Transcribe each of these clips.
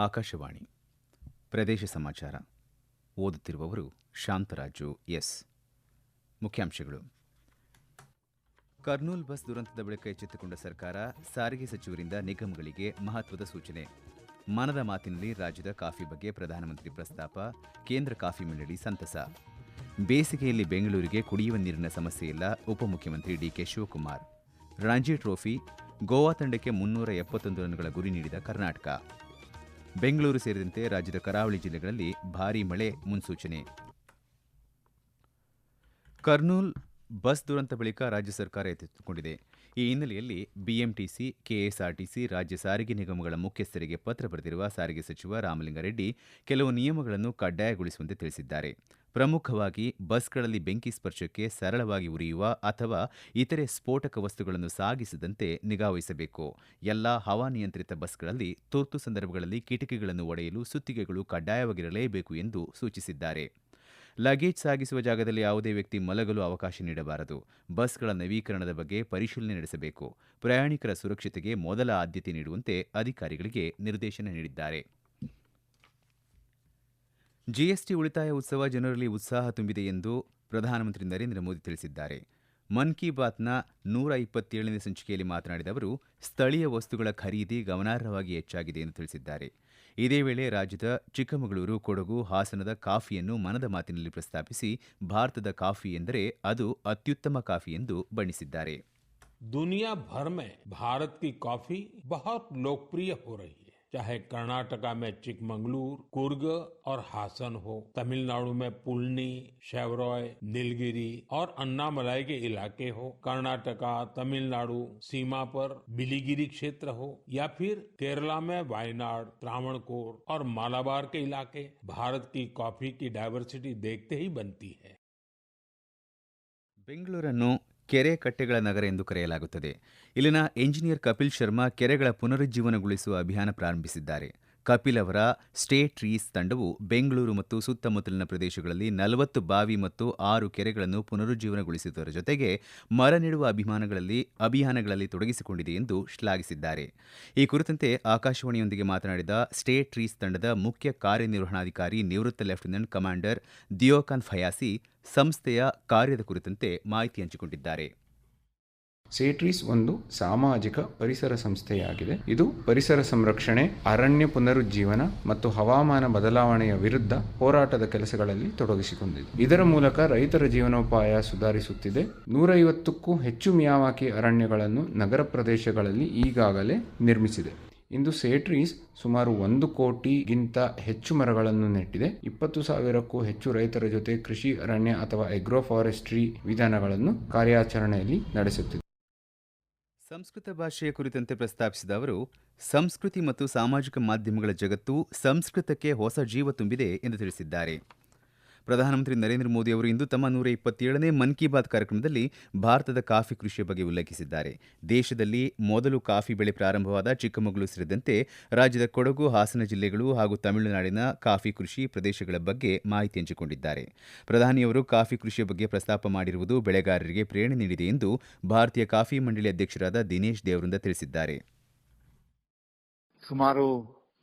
ಆಕಾಶವಾಣಿ. ಪ್ರದೇಶ ಸಮಾಚಾರ. ಓದುತ್ತಿರುವವರು ಶಾಂತರಾಜು ಎಸ್. ಮುಖ್ಯಾಂಶಗಳು. ಕರ್ನೂಲ್ ಬಸ್ ದುರಂತದ ಬಳಿಕ ಎಚ್ಚೆತ್ತುಕೊಂಡ ಸರ್ಕಾರ ಸಾರಿಗೆ ಸಚಿವರಿಂದ ನಿಗಮಗಳಿಗೆ ಮಹತ್ವದ ಸೂಚನೆ. ಮನದ ಮಾತಿನಲ್ಲಿ ರಾಜ್ಯದ ಕಾಫಿ ಬಗ್ಗೆ ಪ್ರಧಾನಮಂತ್ರಿ ಪ್ರಸ್ತಾಪ, ಕೇಂದ್ರ ಕಾಫಿ ಮಂಡಳಿ ಸಂತಸ. ಬೇಸಿಗೆಯಲ್ಲಿ ಬೆಂಗಳೂರಿಗೆ ಕುಡಿಯುವ ನೀರಿನ ಸಮಸ್ಯೆ ಇಲ್ಲ, ಉಪಮುಖ್ಯಮಂತ್ರಿ ಡಿಕೆ ಶಿವಕುಮಾರ್. ರಣಜಿ ಟ್ರೋಫಿ, ಗೋವಾ ತಂಡಕ್ಕೆ ಮುನ್ನೂರ ಎಪ್ಪತ್ತೊಂದು ರನ್ಗಳ ಗುರಿ ನೀಡಿದ ಕರ್ನಾಟಕ. ಬೆಂಗಳೂರು ಸೇರಿದಂತೆ ರಾಜ್ಯದ ಕರಾವಳಿ ಜಿಲ್ಲೆಗಳಲ್ಲಿ ಭಾರೀ ಮಳೆ ಮುನ್ಸೂಚನೆ. ಕರ್ನೂಲ್ ಬಸ್ ದುರಂತ ಬಳಿಕ ರಾಜ್ಯ ಸರ್ಕಾರ ಎತ್ತಿಕೊಂಡಿದೆ. ಈ ಹಿನ್ನೆಲೆಯಲ್ಲಿ ಬಿಎಂಟಿಸಿ, ಕೆಎಸ್ಆರ್ಟಿಸಿ, ರಾಜ್ಯ ಸಾರಿಗೆ ನಿಗಮಗಳ ಮುಖ್ಯಸ್ಥರಿಗೆ ಪತ್ರ ಬರೆದಿರುವ ಸಾರಿಗೆ ಸಚಿವ ರಾಮಲಿಂಗಾರೆಡ್ಡಿ ಕೆಲವು ನಿಯಮಗಳನ್ನು ಕಡ್ಡಾಯಗೊಳಿಸುವಂತೆ ತಿಳಿಸಿದ್ದಾರೆ. ಪ್ರಮುಖವಾಗಿ ಬಸ್ಗಳಲ್ಲಿ ಬೆಂಕಿ ಸ್ಪರ್ಶಕ್ಕೆ ಸರಳವಾಗಿ ಉರಿಯುವ ಅಥವಾ ಇತರೆ ಸ್ಫೋಟಕ ವಸ್ತುಗಳನ್ನು ಸಾಗಿಸದಂತೆ ನಿಗಾವಹಿಸಬೇಕು ಎಲ್ಲಾ ಹವಾನಿಯಂತ್ರಿತ ಬಸ್ಗಳಲ್ಲಿ ತುರ್ತು ಸಂದರ್ಭಗಳಲ್ಲಿ ಕಿಟಕಿಗಳನ್ನು ಒಡೆಯಲು ಸುತ್ತಿಗೆಗಳು ಕಡ್ಡಾಯವಾಗಿರಲೇಬೇಕು ಎಂದು ಸೂಚಿಸಿದ್ದಾರೆ. ಲಗೇಜ್ ಸಾಗಿಸುವ ಜಾಗದಲ್ಲಿ ಯಾವುದೇ ವ್ಯಕ್ತಿ ಮಲಗಲು ಅವಕಾಶ ನೀಡಬಾರದು. ಬಸ್ಗಳ ನವೀಕರಣದ ಬಗ್ಗೆ ಪರಿಶೀಲನೆ ನಡೆಸಬೇಕು. ಪ್ರಯಾಣಿಕರ ಸುರಕ್ಷತೆಗೆ ಮೊದಲ ಆದ್ಯತೆ ನೀಡುವಂತೆ ಅಧಿಕಾರಿಗಳಿಗೆ ನಿರ್ದೇಶನ ನೀಡಿದ್ದಾರೆ. ಜಿಎಸ್ಟಿ ಉಳಿತಾಯ ಉತ್ಸವ ಜನರಲ್ಲಿ ಉತ್ಸಾಹ ತುಂಬಿದೆ ಎಂದು ಪ್ರಧಾನಮಂತ್ರಿ ನರೇಂದ್ರ ಮೋದಿ ತಿಳಿಸಿದ್ದಾರೆ. ಮನ್ ಕಿ ಬಾತ್ನ ನೂರ ಇಪ್ಪತ್ತೇಳನೇ ಸಂಚಿಕೆಯಲ್ಲಿ ಮಾತನಾಡಿದ ಅವರು, ಸ್ಥಳೀಯ ವಸ್ತುಗಳ ಖರೀದಿ ಗಮನಾರ್ಹವಾಗಿ ಹೆಚ್ಚಾಗಿದೆ ಎಂದು ತಿಳಿಸಿದ್ದಾರೆ. ಇದೇ ವೇಳೆ ರಾಜ್ಯದ ಚಿಕ್ಕಮಗಳೂರು, ಕೊಡಗು, ಹಾಸನದ ಕಾಫಿಯನ್ನು ಮನದ ಮಾತಿನಲ್ಲಿ ಪ್ರಸ್ತಾಪಿಸಿ, ಭಾರತದ ಕಾಫಿ ಎಂದರೆ ಅದು ಅತ್ಯುತ್ತಮ ಕಾಫಿ ಎಂದು ಬಣ್ಣಿಸಿದ್ದಾರೆ. ದುನಿಯಾ ಭರ್ ಮೇ ಭಾರತ್ ಕಿ ಕಾಫಿ ಬಹುತ್ ಲೋಕಪ್ರಿಯ ಹೋ चाहे कर्नाटका में चिकमंगलूर कुर्ग और हासन हो तमिलनाडु में पुलनी शेवरॉय नीलगिरी और अन्नामलाई के इलाके हो कर्नाटका तमिलनाडु सीमा पर बिलीगिरी क्षेत्र हो या फिर केरला में वायनाड त्रावणकोर और मालाबार के इलाके भारत की कॉफी की डाइवर्सिटी देखते ही बनती है ಬೆಂಗಳೂರನ್ನು ಕೆರೆ ಕಟ್ಟೆಗಳ ನಗರ ಎಂದು ಕರೆಯಲಾಗುತ್ತದೆ. ಇಲ್ಲಿನ ಎಂಜಿನಿಯರ್ ಕಪಿಲ್ ಶರ್ಮಾ ಕೆರೆಗಳ ಪುನರುಜ್ಜೀವನಗೊಳಿಸುವ ಅಭಿಯಾನ ಪ್ರಾರಂಭಿಸಿದ್ದಾರೆ. ಕಪಿಲ್ ಅವರ ಸ್ಟೇಟ್ ಟ್ರೀಸ್ ತಂಡವು ಬೆಂಗಳೂರು ಮತ್ತು ಸುತ್ತಮುತ್ತಲಿನ ಪ್ರದೇಶಗಳಲ್ಲಿ ನಲವತ್ತು ಬಾವಿ ಮತ್ತು ಆರು ಕೆರೆಗಳನ್ನು ಪುನರುಜ್ಜೀವನಗೊಳಿಸಿದ್ದರ ಜೊತೆಗೆ ಮರ ನೆಡುವ ಅಭಿಮಾನಗಳಲ್ಲಿ, ಅಭಿಯಾನಗಳಲ್ಲಿ ತೊಡಗಿಸಿಕೊಂಡಿದೆ ಎಂದು ಶ್ಲಾಘಿಸಿದ್ದಾರೆ. ಈ ಕುರಿತಂತೆ ಆಕಾಶವಾಣಿಯೊಂದಿಗೆ ಮಾತನಾಡಿದ ಸ್ಟೇಟ್ ಟ್ರೀಸ್ ತಂಡದ ಮುಖ್ಯ ಕಾರ್ಯನಿರ್ವಹಣಾಧಿಕಾರಿ ನಿವೃತ್ತ ಲೆಫ್ಟಿನೆಂಟ್ ಕಮಾಂಡರ್ ದಿಯೋಕಾನ್ ಫಯಾಸಿ ಸಂಸ್ಥೆಯ ಕಾರ್ಯದ ಕುರಿತಂತೆ ಮಾಹಿತಿ ಹಂಚಿಕೊಂಡಿದ್ದಾರೆ. ಸೇಟ್ರೀಸ್ ಒಂದು ಸಾಮಾಜಿಕ ಪರಿಸರ ಸಂಸ್ಥೆಯಾಗಿದೆ. ಇದು ಪರಿಸರ ಸಂರಕ್ಷಣೆ, ಅರಣ್ಯ ಪುನರುಜ್ಜೀವನ ಮತ್ತು ಹವಾಮಾನ ಬದಲಾವಣೆಯ ವಿರುದ್ಧ ಹೋರಾಟದ ಕೆಲಸಗಳಲ್ಲಿ ತೊಡಗಿಸಿಕೊಂಡಿದೆ. ಇದರ ಮೂಲಕ ರೈತರ ಜೀವನೋಪಾಯ ಸುಧಾರಿಸುತ್ತಿದೆ. ನೂರೈವತ್ತಕ್ಕೂ ಹೆಚ್ಚು ಮಿಯಾವಾಕಿ ಅರಣ್ಯಗಳನ್ನು ನಗರ ಪ್ರದೇಶಗಳಲ್ಲಿ ಈಗಾಗಲೇ ನಿರ್ಮಿಸಿದೆ. ಇಂದು ಸೇಟ್ರೀಸ್ ಸುಮಾರು ಒಂದು ಕೋಟಿಗಿಂತ ಹೆಚ್ಚು ಮರಗಳನ್ನು ನೆಟ್ಟಿದೆ. ಇಪ್ಪತ್ತು ಸಾವಿರಕ್ಕೂ ಹೆಚ್ಚು ರೈತರ ಜೊತೆ ಕೃಷಿ, ಅರಣ್ಯ ಅಥವಾ ಎಗ್ರೋ ಫಾರೆಸ್ಟ್ರಿ ವಿಧಾನಗಳನ್ನು ಕಾರ್ಯಾಚರಣೆಯಲ್ಲಿ ನಡೆಸುತ್ತಿದೆ. ಸಂಸ್ಕೃತ ಭಾಷೆಯ ಕುರಿತಂತೆ ಪ್ರಸ್ತಾಪಿಸಿದ ಅವರು, ಸಂಸ್ಕೃತಿ ಮತ್ತು ಸಾಮಾಜಿಕ ಮಾಧ್ಯಮಗಳ ಜಗತ್ತು ಸಂಸ್ಕೃತಕ್ಕೆ ಹೊಸ ಜೀವ ತುಂಬಿದೆ ಎಂದು ತಿಳಿಸಿದ್ದಾರೆ. ಪ್ರಧಾನಮಂತ್ರಿ ನರೇಂದ್ರ ಮೋದಿ ಅವರು ಇಂದು ತಮ್ಮ ನೂರ ಇಪ್ಪತ್ತೇಳನೇ ಮನ್ ಕಿ ಬಾತ್ ಕಾರ್ಯಕ್ರಮದಲ್ಲಿ ಭಾರತದ ಕಾಫಿ ಕೃಷಿಯ ಬಗ್ಗೆ ಉಲ್ಲೇಖಿಸಿದ್ದಾರೆ. ದೇಶದಲ್ಲಿ ಮೊದಲು ಕಾಫಿ ಬೆಳೆ ಪ್ರಾರಂಭವಾದ ಚಿಕ್ಕಮಗಳೂರು ಸೇರಿದಂತೆ ರಾಜ್ಯದ ಕೊಡಗು, ಹಾಸನ ಜಿಲ್ಲೆಗಳು ಹಾಗೂ ತಮಿಳುನಾಡಿನ ಕಾಫಿ ಕೃಷಿ ಪ್ರದೇಶಗಳ ಬಗ್ಗೆ ಮಾಹಿತಿ ಹಂಚಿಕೊಂಡಿದ್ದಾರೆ. ಪ್ರಧಾನಿಯವರು ಕಾಫಿ ಕೃಷಿಯ ಬಗ್ಗೆ ಪ್ರಸ್ತಾಪ ಮಾಡಿರುವುದು ಬೆಳೆಗಾರರಿಗೆ ಪ್ರೇರಣೆ ನೀಡಿದೆ ಎಂದು ಭಾರತೀಯ ಕಾಫಿ ಮಂಡಳಿ ಅಧ್ಯಕ್ಷರಾದ ದಿನೇಶ್ ದೇವರಿಂದ ತಿಳಿಸಿದ್ದಾರೆ. ಸುಮಾರು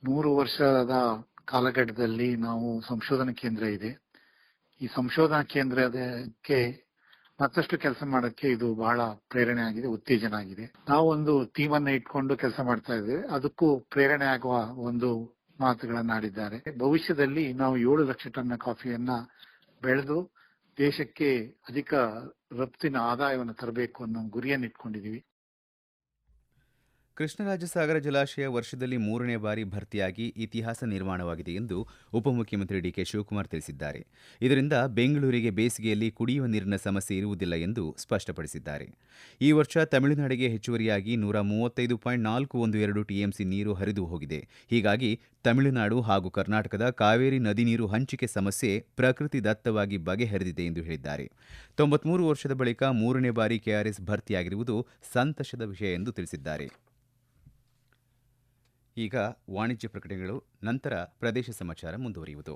ನೂರು ವರ್ಷದ ಕಾಲಘಟ್ಟದಲ್ಲಿ ನಾವು ಸಂಶೋಧನಾ ಕೇಂದ್ರ ಇದೆ. ಈ ಸಂಶೋಧನಾ ಕೇಂದ್ರಕ್ಕೆ ಮತ್ತಷ್ಟು ಕೆಲಸ ಮಾಡೋಕ್ಕೆ ಇದು ಬಹಳ ಪ್ರೇರಣೆ ಆಗಿದೆ ಉತ್ತೇಜನ ಆಗಿದೆ ನಾವು ಒಂದು ಥೀಮ್ ಅನ್ನ ಇಟ್ಕೊಂಡು ಕೆಲಸ ಮಾಡ್ತಾ ಇದ್ದೇವೆ. ಅದಕ್ಕೂ ಪ್ರೇರಣೆ ಆಗುವ ಒಂದು ಮಾತುಗಳನ್ನಾಡಿದ್ದಾರೆ ಭವಿಷ್ಯದಲ್ಲಿ ನಾವು ಏಳು ಲಕ್ಷ ಟನ್ ಕಾಫಿಯನ್ನ ಬೆಳೆದು ದೇಶಕ್ಕೆ ಅಧಿಕ ರಫ್ತಿನ ಆದಾಯವನ್ನು ತರಬೇಕು ಅನ್ನೋ ಗುರಿಯನ್ನು ಇಟ್ಕೊಂಡಿದೀವಿ ಕೃಷ್ಣರಾಜಸಾಗರ ಜಲಾಶಯ ವರ್ಷದಲ್ಲಿ ಮೂರನೇ ಬಾರಿ ಭರ್ತಿಯಾಗಿ ಇತಿಹಾಸ ನಿರ್ಮಾಣವಾಗಿದೆ ಎಂದು ಉಪಮುಖ್ಯಮಂತ್ರಿ ಡಿಕೆ ಶಿವಕುಮಾರ್ ತಿಳಿಸಿದ್ದಾರೆ. ಇದರಿಂದ ಬೆಂಗಳೂರಿಗೆ ಬೇಸಿಗೆಯಲ್ಲಿ ಕುಡಿಯುವ ನೀರಿನ ಸಮಸ್ಯೆ ಇರುವುದಿಲ್ಲ ಎಂದು ಸ್ಪಷ್ಟಪಡಿಸಿದ್ದಾರೆ. ಈ ವರ್ಷ ತಮಿಳುನಾಡಿಗೆ ಹೆಚ್ಚುವರಿಯಾಗಿ ನೂರ ಮೂವತ್ತೈದು ಪಾಯಿಂಟ್ ನಾಲ್ಕು ಒಂದು ಎರಡು ಟಿಎಂಸಿ ನೀರು ಹರಿದು ಹೋಗಿದೆ. ಹೀಗಾಗಿ ತಮಿಳುನಾಡು ಹಾಗೂ ಕರ್ನಾಟಕದ ಕಾವೇರಿ ನದಿ ನೀರು ಹಂಚಿಕೆ ಸಮಸ್ಯೆ ಪ್ರಕೃತಿ ದತ್ತವಾಗಿ ಬಗೆಹರಿದಿದೆ ಎಂದು ಹೇಳಿದ್ದಾರೆ. ತೊಂಬತ್ಮೂರು ವರ್ಷದ ಬಳಿಕ ಮೂರನೇ ಬಾರಿ ಕೆಆರ್ಎಸ್ ಭರ್ತಿಯಾಗಿರುವುದು ಸಂತಸದ ವಿಷಯ ಎಂದು ತಿಳಿಸಿದ್ದಾರೆ. ಈಗ ವಾಣಿಜ್ಯ ಪ್ರಕಟಣೆಗಳು ನಂತರ ಪ್ರದೇಶ ಸಮಾಚಾರ ಮುಂದುವರಿಯುವುದು.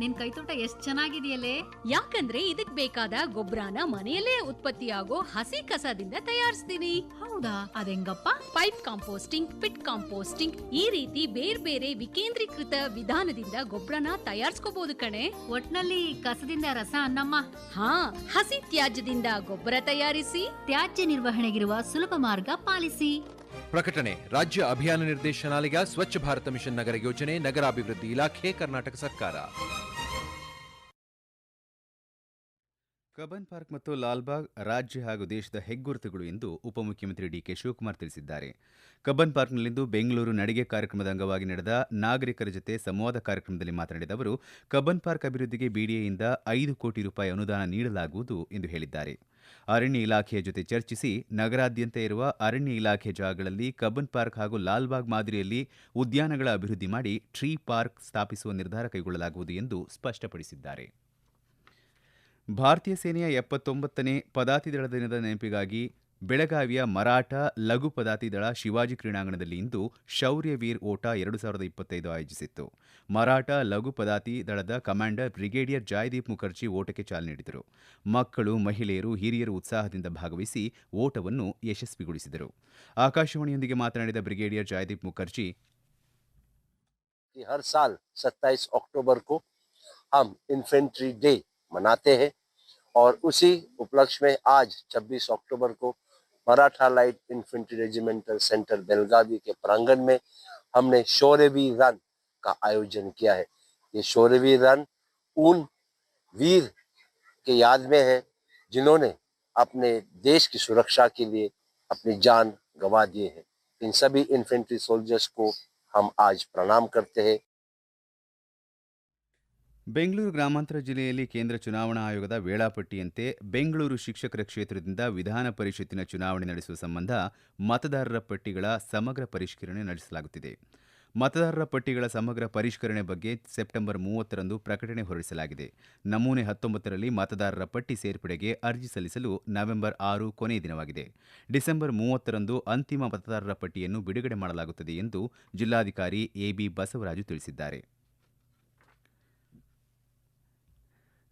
ನಿನ್ ಕೈತೋಟ ಎಷ್ಟ್ ಚೆನ್ನಾಗಿದೆಯಲ್ಲೇ? ಯಾಕಂದ್ರೆ ಇದಕ್ ಬೇಕಾದ ಗೊಬ್ಬರನ ಮನೆಯಲ್ಲೇ ಉತ್ಪತ್ತಿಯಾಗೋ ಹಸಿ ಕಸದಿಂದ ತಯಾರಿಸ್ತೀನಿ. ಹೌದಾ? ಅದೆಂಗಪ್ಪ? ಪೈಪ್ ಕಾಂಪೋಸ್ಟಿಂಗ್ ಪಿಟ್ ಕಾಂಪೋಸ್ಟಿಂಗ್ ಈ ರೀತಿ ಬೇರೆ ಬೇರೆ ವಿಕೇಂದ್ರೀಕೃತ ವಿಧಾನದಿಂದ ಗೊಬ್ಬರನ ತಯಾರಿಸ್ಕೋಬಹುದು ಕಣೆ. ಒಟ್ನಲ್ಲಿ ಕಸದಿಂದ ರಸ ಅನ್ನಮ್ಮ. ಹಾ ಹಸಿ ತ್ಯಾಜ್ಯದಿಂದ ಗೊಬ್ಬರ ತಯಾರಿಸಿ ತ್ಯಾಜ್ಯ ನಿರ್ವಹಣೆಗಿರುವ ಸುಲಭ ಮಾರ್ಗ ಪಾಲಿಸಿ. ಪ್ರಕಟಣೆ. ರಾಜ್ಯ ಅಭಿಯಾನ ನಿರ್ದೇಶನಾಲಯ ಸ್ವಚ್ಛ ಭಾರತ ಮಿಷನ್ ನಗರ ಯೋಜನೆ, ನಗರಾಭಿವೃದ್ಧಿ ಇಲಾಖೆ, ಕರ್ನಾಟಕ ಸರ್ಕಾರ. ಕಬ್ಬನ್ ಪಾರ್ಕ್ ಮತ್ತು ಲಾಲ್ಬಾಗ್ ರಾಜ್ಯ ಹಾಗೂ ದೇಶದ ಹೆಗ್ಗುರುತುಗಳು ಎಂದು ಉಪಮುಖ್ಯಮಂತ್ರಿ ಡಿಕೆ ಶಿವಕುಮಾರ್ ತಿಳಿಸಿದ್ದಾರೆ. ಕಬ್ಬನ್ ಪಾರ್ಕ್ನಲ್ಲಿಂದು ಬೆಂಗಳೂರು ನಡಿಗೆ ಕಾರ್ಯಕ್ರಮದ ಅಂಗವಾಗಿ ನಡೆದ ನಾಗರಿಕರ ಜತೆ ಸಂವಾದ ಕಾರ್ಯಕ್ರಮದಲ್ಲಿ ಮಾತನಾಡಿದ ಅವರು, ಕಬ್ಬನ್ ಪಾರ್ಕ್ ಅಭಿವೃದ್ಧಿಗೆ ಬಿಡಿಎಯಿಂದ ಐದು ಕೋಟಿ ರೂಪಾಯಿ ಅನುದಾನ ನೀಡಲಾಗುವುದು ಎಂದು ಹೇಳಿದ್ದಾರೆ. ಅರಣ್ಯ ಇಲಾಖೆಯ ಜೊತೆ ಚರ್ಚಿಸಿ ನಗರಾದ್ಯಂತ ಇರುವ ಅರಣ್ಯ ಇಲಾಖೆ ಜಾಗಗಳಲ್ಲಿ ಕಬ್ಬನ್ ಪಾರ್ಕ್ ಹಾಗೂ ಲಾಲ್ಬಾಗ್ ಮಾದರಿಯಲ್ಲಿ ಉದ್ಯಾನಗಳ ಅಭಿವೃದ್ಧಿ ಮಾಡಿ ಟ್ರೀ ಪಾರ್ಕ್ ಸ್ಥಾಪಿಸುವ ನಿರ್ಧಾರ ಕೈಗೊಳ್ಳಲಾಗುವುದು ಎಂದು ಸ್ಪಷ್ಟಪಡಿಸಿದ್ದಾರೆ. ಭಾರತೀಯ ಸೇನೆಯ ಎಪ್ಪತ್ತೊಂಬತ್ತನೇ ಪದಾತಿ ದಳ ದಿನದ ನೆನಪಿಗಾಗಿ ಬೆಳಗಾವಿಯ ಮರಾಠ ಲಘು ಪದಾತಿ ದಳ ಶಿವಾಜಿ ಕ್ರೀಡಾಂಗಣದಲ್ಲಿ ಇಂದು ಶೌರ್ಯ ವೀರ್ ಓಟ ಎರಡು ಸಾವಿರದ ಇಪ್ಪತ್ತೈದು ಆಯೋಜಿಸಿತ್ತು ಮರಾಠ ಲಘು ಪದಾತಿ ದಳದ ಕಮಾಂಡರ್ ಬ್ರಿಗೇಡಿಯರ್ ಜಾಯ್ದೀಪ್ ಮುಖರ್ಜಿ ಓಟಕ್ಕೆ ಚಾಲನೆ ನೀಡಿದರು ಮಕ್ಕಳು ಮಹಿಳೆಯರು ಹಿರಿಯರು ಉತ್ಸಾಹದಿಂದ ಭಾಗವಹಿಸಿ ಓಟವನ್ನು ಯಶಸ್ವಿಗೊಳಿಸಿದರು ಆಕಾಶವಾಣಿಯೊಂದಿಗೆ ಮಾತನಾಡಿದ ಬ್ರಿಗೇಡಿಯರ್ ಜಾಯ್ದೀಪ್ ಮುಖರ್ಜಿ कि हर साल 27 अक्टूबर को हम इन्फेंट्री डे मनाते हैं और उसी उपलक्ष्य में आज 26 अक्टूबर को Maratha light infantry regimental centre Belagavi के प्रांगण में हमने शौर्यवीर रन का आयोजन किया है। ये शौर्यवीर रन उन वीर के याद में है जिन्होंने अपने देश की सुरक्षा के लिए अपनी जान गंवा दिए हैं। इन सभी इन्फेंट्री सोल्जर्स को हम आज प्रणाम करते हैं। ಬೆಂಗಳೂರು ಗ್ರಾಮಾಂತರ ಜಿಲ್ಲೆಯಲ್ಲಿ ಕೇಂದ್ರ ಚುನಾವಣಾ ಆಯೋಗದ ವೇಳಾಪಟ್ಟಿಯಂತೆ ಬೆಂಗಳೂರು ಶಿಕ್ಷಕರ ಕ್ಷೇತ್ರದಿಂದ ವಿಧಾನ ಪರಿಷತ್ತಿನ ಚುನಾವಣೆ ನಡೆಸುವ ಸಂಬಂಧ ಮತದಾರರ ಪಟ್ಟಿಗಳ ಸಮಗ್ರ ಪರಿಷ್ಕರಣೆ ನಡೆಸಲಾಗುತ್ತಿದೆ. ಮತದಾರರ ಪಟ್ಟಿಗಳ ಸಮಗ್ರ ಪರಿಷ್ಕರಣೆ ಬಗ್ಗೆ ಸೆಪ್ಟೆಂಬರ್ ಮೂವತ್ತರಂದು ಪ್ರಕಟಣೆ ಹೊರಡಿಸಲಾಗಿದೆ. ನಮೂನೆ ಹತ್ತೊಂಬತ್ತರಲ್ಲಿ ಮತದಾರರ ಪಟ್ಟಿ ಸೇರ್ಪಡೆಗೆ ಅರ್ಜಿ ಸಲ್ಲಿಸಲು ನವೆಂಬರ್ ಆರು ಕೊನೆಯ ದಿನವಾಗಿದೆ. ಡಿಸೆಂಬರ್ ಮೂವತ್ತರಂದು ಅಂತಿಮ ಮತದಾರರ ಪಟ್ಟಿಯನ್ನು ಬಿಡುಗಡೆ ಮಾಡಲಾಗುತ್ತದೆ ಎಂದು ಜಿಲ್ಲಾಧಿಕಾರಿ ಎಬಿ ಬಸವರಾಜು ತಿಳಿಸಿದ್ದಾರೆ.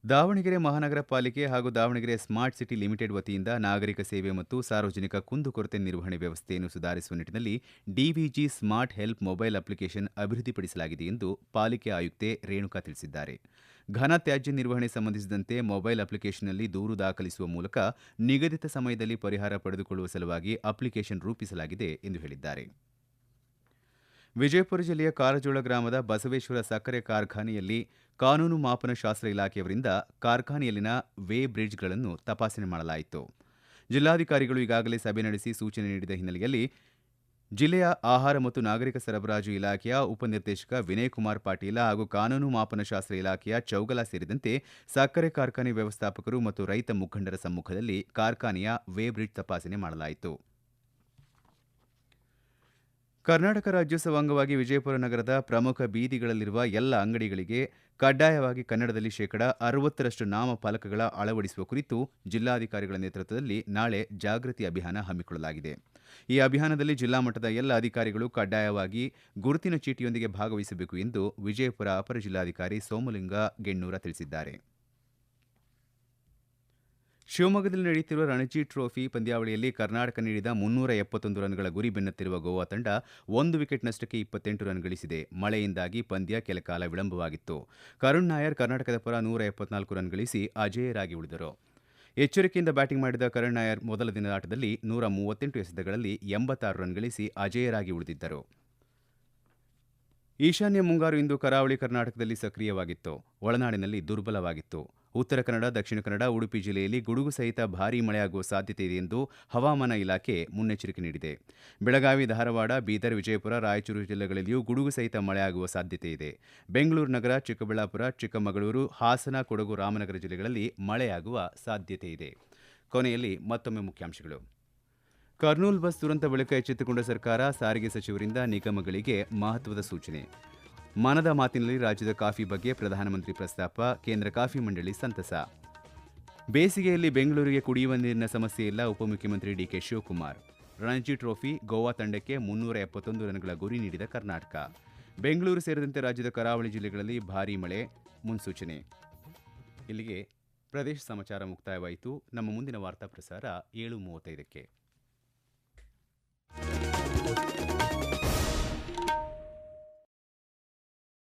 ದಾವಣಗೆರೆ ಮಹಾನಗರ ಪಾಲಿಕೆ ಹಾಗೂ ದಾವಣಗೆರೆ ಸ್ಮಾರ್ಟ್ ಸಿಟಿ ಲಿಮಿಟೆಡ್ ವತಿಯಿಂದ ನಾಗರಿಕ ಸೇವೆ ಮತ್ತು ಸಾರ್ವಜನಿಕ ಕುಂದುಕೊರತೆ ನಿರ್ವಹಣೆ ವ್ಯವಸ್ಥೆಯನ್ನು ಸುಧಾರಿಸುವ ನಿಟ್ಟಿನಲ್ಲಿ DVG smart help mobile application ಅಭಿವೃದ್ಧಿಪಡಿಸಲಾಗಿದೆ ಎಂದು ಪಾಲಿಕೆ ಆಯುಕ್ತೆ ರೇಣುಕಾ ತಿಳಿಸಿದ್ದಾರೆ. ಘನ ತ್ಯಾಜ್ಯ ನಿರ್ವಹಣೆ ಸಂಬಂಧಿಸಿದಂತೆ ಮೊಬೈಲ್ ಅಪ್ಲಿಕೇಶನ್ನಲ್ಲಿ ದೂರು ದಾಖಲಿಸುವ ಮೂಲಕ ನಿಗದಿತ ಸಮಯದಲ್ಲಿ ಪರಿಹಾರ ಪಡೆದುಕೊಳ್ಳುವ ಸಲುವಾಗಿ ಅಪ್ಲಿಕೇಶನ್ ರೂಪಿಸಲಾಗಿದೆ ಎಂದು ಹೇಳಿದ್ದಾರೆ. ವಿಜಯಪುರ ಜಿಲ್ಲೆಯ ಕಾರಜೋಳ ಗ್ರಾಮದ ಬಸವೇಶ್ವರ ಸಕ್ಕರೆ ಕಾರ್ಖಾನೆಯಲ್ಲಿ ಕಾನೂನು ಮಾಪನ ಶಾಸ್ತ್ರ ಇಲಾಖೆಯವರಿಂದ ಕಾರ್ಖಾನೆಯಲ್ಲಿನ ವೇ ಬ್ರಿಡ್ಜ್ಗಳನ್ನು ತಪಾಸಣೆ ಮಾಡಲಾಯಿತು. ಜಿಲ್ಲಾಧಿಕಾರಿಗಳು ಈಗಾಗಲೇ ಸಭೆ ನಡೆಸಿ ಸೂಚನೆ ನೀಡಿದ ಹಿನ್ನೆಲೆಯಲ್ಲಿ ಜಿಲ್ಲೆಯ ಆಹಾರ ಮತ್ತು ನಾಗರಿಕ ಸರಬರಾಜು ಇಲಾಖೆಯ ಉಪನಿರ್ದೇಶಕ ವಿನಯ್ ಕುಮಾರ್ ಪಾಟೀಲ ಹಾಗೂ ಕಾನೂನು ಮಾಪನ ಶಾಸ್ತ್ರ ಇಲಾಖೆಯ ಚೌಗಲ ಸೇರಿದಂತೆ ಸಕ್ಕರೆ ಕಾರ್ಖಾನೆ ವ್ಯವಸ್ಥಾಪಕರು ಮತ್ತು ರೈತ ಮುಖಂಡರ ಸಮ್ಮುಖದಲ್ಲಿ ಕಾರ್ಖಾನೆಯ ವೇ ಬ್ರಿಡ್ಜ್ ತಪಾಸಣೆ ಮಾಡಲಾಯಿತು. ಕರ್ನಾಟಕ ರಾಜ್ಯೋತ್ಸವ ಅಂಗವಾಗಿ ವಿಜಯಪುರ ನಗರದ ಪ್ರಮುಖ ಬೀದಿಗಳಲ್ಲಿರುವ ಎಲ್ಲ ಅಂಗಡಿಗಳಿಗೆ ಕಡ್ಡಾಯವಾಗಿ ಕನ್ನಡದಲ್ಲಿ ಶೇಕಡ ಅರವತ್ತರಷ್ಟು ನಾಮಫಲಕಗಳ ಅಳವಡಿಸುವ ಕುರಿತು ಜಿಲ್ಲಾಧಿಕಾರಿಗಳ ನೇತೃತ್ವದಲ್ಲಿ ನಾಳೆ ಜಾಗೃತಿ ಅಭಿಯಾನ ಹಮ್ಮಿಕೊಳ್ಳಲಾಗಿದೆ. ಈ ಅಭಿಯಾನದಲ್ಲಿ ಜಿಲ್ಲಾ ಮಟ್ಟದ ಎಲ್ಲ ಅಧಿಕಾರಿಗಳು ಕಡ್ಡಾಯವಾಗಿ ಗುರುತಿನ ಚೀಟಿಯೊಂದಿಗೆ ಭಾಗವಹಿಸಬೇಕು ಎಂದು ವಿಜಯಪುರ ಅಪರ ಜಿಲ್ಲಾಧಿಕಾರಿ ಸೋಮಲಿಂಗ ಗೆಣ್ಣೂರ ತಿಳಿಸಿದ್ದಾರೆ. ಶಿವಮೊಗ್ಗದಲ್ಲಿ ನಡೆಯುತ್ತಿರುವ ರಣಜಿ ಟ್ರೋಫಿ ಪಂದ್ಯಾವಳಿಯಲ್ಲಿ ಕರ್ನಾಟಕ ನೀಡಿದ ಮುನ್ನೂರ ಎಪ್ಪತ್ತೊಂದು ರನ್ಗಳ ಗುರಿ ಬೆನ್ನತ್ತಿರುವ ಗೋವಾ ತಂಡ ಒಂದು ವಿಕೆಟ್ ನಷ್ಟಕ್ಕೆ ಇಪ್ಪತ್ತೆಂಟು ರನ್ ಗಳಿಸಿದೆ. ಮಳೆಯಿಂದಾಗಿ ಪಂದ್ಯ ಕೆಲಕಾಲ ವಿಳಂಬವಾಗಿತ್ತು. ಕರುಣ್ ನಾಯರ್ ಕರ್ನಾಟಕದ ಪರ ನೂರ ಎಪ್ಪತ್ನಾಲ್ಕು ರನ್ ಗಳಿಸಿ ಅಜೇಯರಾಗಿ ಉಳಿದರು. ಎಚ್ಚರಿಕೆಯಿಂದ ಬ್ಯಾಟಿಂಗ್ ಮಾಡಿದ ಕರುಣ್ ನಾಯರ್ ಮೊದಲ ದಿನದ ಆಟದಲ್ಲಿ ನೂರ ಮೂವತ್ತೆಂಟು ಎಸೆತಗಳಲ್ಲಿ ಎಂಬತ್ತಾರು ರನ್ ಗಳಿಸಿ ಅಜೇಯರಾಗಿ ಉಳಿದಿದ್ದರು. ಈಶಾನ್ಯ ಮುಂಗಾರು ಇಂದು ಕರಾವಳಿ ಕರ್ನಾಟಕದಲ್ಲಿ ಸಕ್ರಿಯವಾಗಿತ್ತು. ಒಳನಾಡಿನಲ್ಲಿ ದುರ್ಬಲವಾಗಿತ್ತು. ಉತ್ತರ ಕನ್ನಡ, ದಕ್ಷಿಣ ಕನ್ನಡ, ಉಡುಪಿ ಜಿಲ್ಲೆಯಲ್ಲಿ ಗುಡುಗು ಸಹಿತ ಭಾರೀ ಮಳೆಯಾಗುವ ಸಾಧ್ಯತೆ ಇದೆ ಎಂದು ಹವಾಮಾನ ಇಲಾಖೆ ಮುನ್ನೆಚ್ಚರಿಕೆ ನೀಡಿದೆ. ಬೆಳಗಾವಿ, ಧಾರವಾಡ, ಬೀದರ್, ವಿಜಯಪುರ, ರಾಯಚೂರು ಜಿಲ್ಲೆಗಳಲ್ಲಿಯೂ ಗುಡುಗು ಸಹಿತ ಮಳೆಯಾಗುವ ಸಾಧ್ಯತೆ ಇದೆ. ಬೆಂಗಳೂರು ನಗರ, ಚಿಕ್ಕಬಳ್ಳಾಪುರ, ಚಿಕ್ಕಮಗಳೂರು, ಹಾಸನ, ಕೊಡಗು, ರಾಮನಗರ ಜಿಲ್ಲೆಗಳಲ್ಲಿ ಮಳೆಯಾಗುವ ಸಾಧ್ಯತೆ ಇದೆ. ಕೊನೆಯಲ್ಲಿ ಮತ್ತೊಮ್ಮೆ ಮುಖ್ಯಾಂಶಗಳು. ಕರ್ನೂಲ್ ಬಸ್ ದುರಂತ ಬಳಿಕ ಎಚ್ಚೆತ್ತುಕೊಂಡ ಸರ್ಕಾರ ಸಾರಿಗೆ ಸಚಿವರಿಂದ ನಿಗಮಗಳಿಗೆ ಮಹತ್ವದ ಸೂಚನೆ. ಮನದ ಮಾತಿನಲ್ಲಿ ರಾಜ್ಯದ ಕಾಫಿ ಬಗ್ಗೆ ಪ್ರಧಾನಮಂತ್ರಿ ಪ್ರಸ್ತಾಪ, ಕೇಂದ್ರ ಕಾಫಿ ಮಂಡಳಿ ಸಂತಸ. ಬೇಸಿಗೆಯಲ್ಲಿ ಬೆಂಗಳೂರಿಗೆ ಕುಡಿಯುವ ನೀರಿನ ಸಮಸ್ಯೆ ಇಲ್ಲ, ಉಪಮುಖ್ಯಮಂತ್ರಿ ಡಿಕೆ ಶಿವಕುಮಾರ್. ರಣಜಿ ಟ್ರೋಫಿ, ಗೋವಾ ತಂಡಕ್ಕೆ ಮುನ್ನೂರ ಎಪ್ಪತ್ತೊಂದು ರನ್ಗಳ ಗುರಿ ನೀಡಿದ ಕರ್ನಾಟಕ. ಬೆಂಗಳೂರು ಸೇರಿದಂತೆ ರಾಜ್ಯದ ಕರಾವಳಿ ಜಿಲ್ಲೆಗಳಲ್ಲಿ ಭಾರೀ ಮಳೆ. ಮುನ್ಸೂಚನೆ. ಇಲ್ಲಿಗೆ ಪ್ರದೇಶ ಸಮಾಚಾರ ಮುಕ್ತಾಯವಾಯಿತು. ನಮ್ಮ ಮುಂದಿನ ವಾರ್ತಾ ಪ್ರಸಾರ ಏಳು ಮೂವತ್ತೈದಕ್ಕೆ.